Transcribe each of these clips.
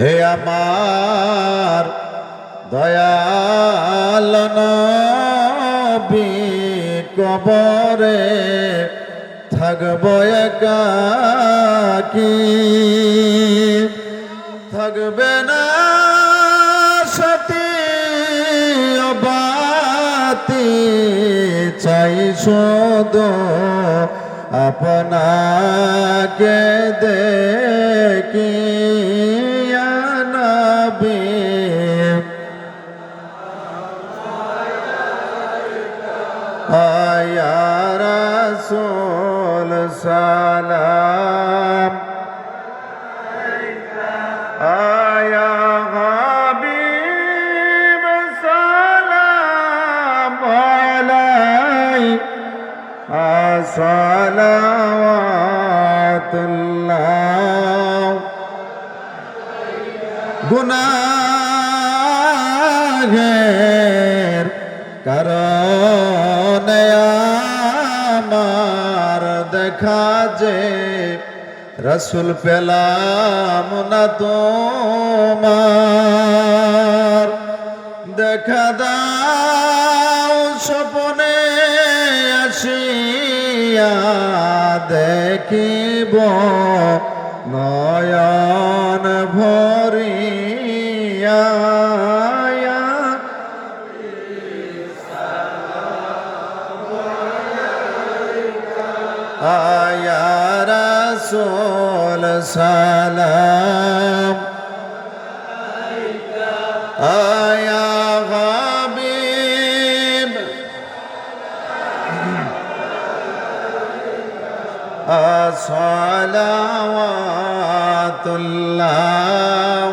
হে আমার দয়াল নবী, কবরে থাকব একাকি। থাকবে না সতী বাতি, চাই শুধু আপনাকে দেখি। রাসূল সালাম আয়া হাবিব সালাম আলাইকা সালাওয়াতুল্লাহ গুনাহের কারণে দেখা যে রসুল পেলাম না তোমার। দেখা দাও স্বপনে আসিয়া দেখিব নয়ন আয়া রাসূল সালাম আয়া হাবিব আসসালাওয়াতুল্লাহ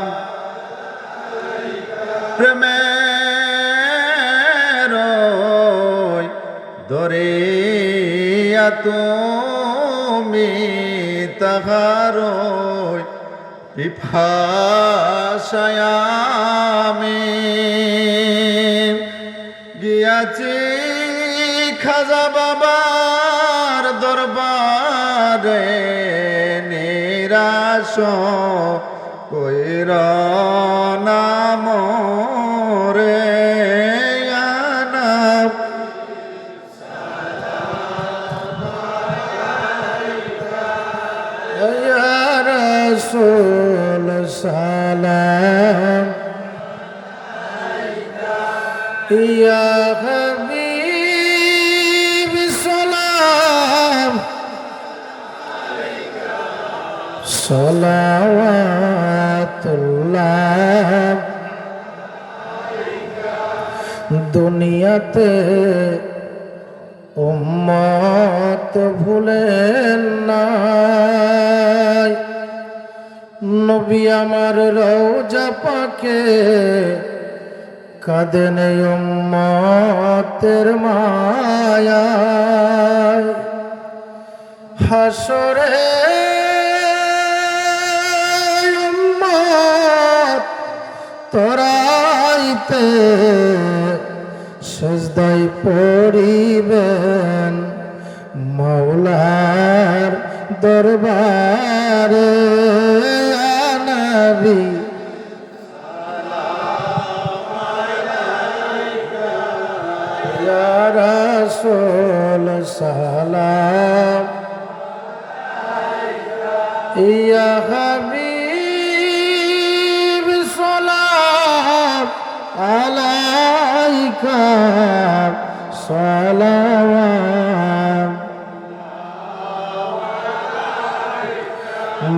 প্রেমের দরিয়া তুমি তাহার পিফাশায়ামি গিয়াছি খাজা বাবার দরবারে নিরাশ কইর নাম يا رسول سلام يا حبيب سلام صلوات الله দুনিয়াতে উম্মত ভুলেন নাই নবী আমার রওজা পাকে কাঁদেন উম্মতের মায়ায়। হাসরে তোরাইতে সেজদাই পড়িবেন মৌলার দরবারে। নবী রাসূল সালাম ইয়া হাবিব সালাম আলাইকা সালাম।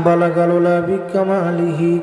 বলগালুলা বিকামালিহি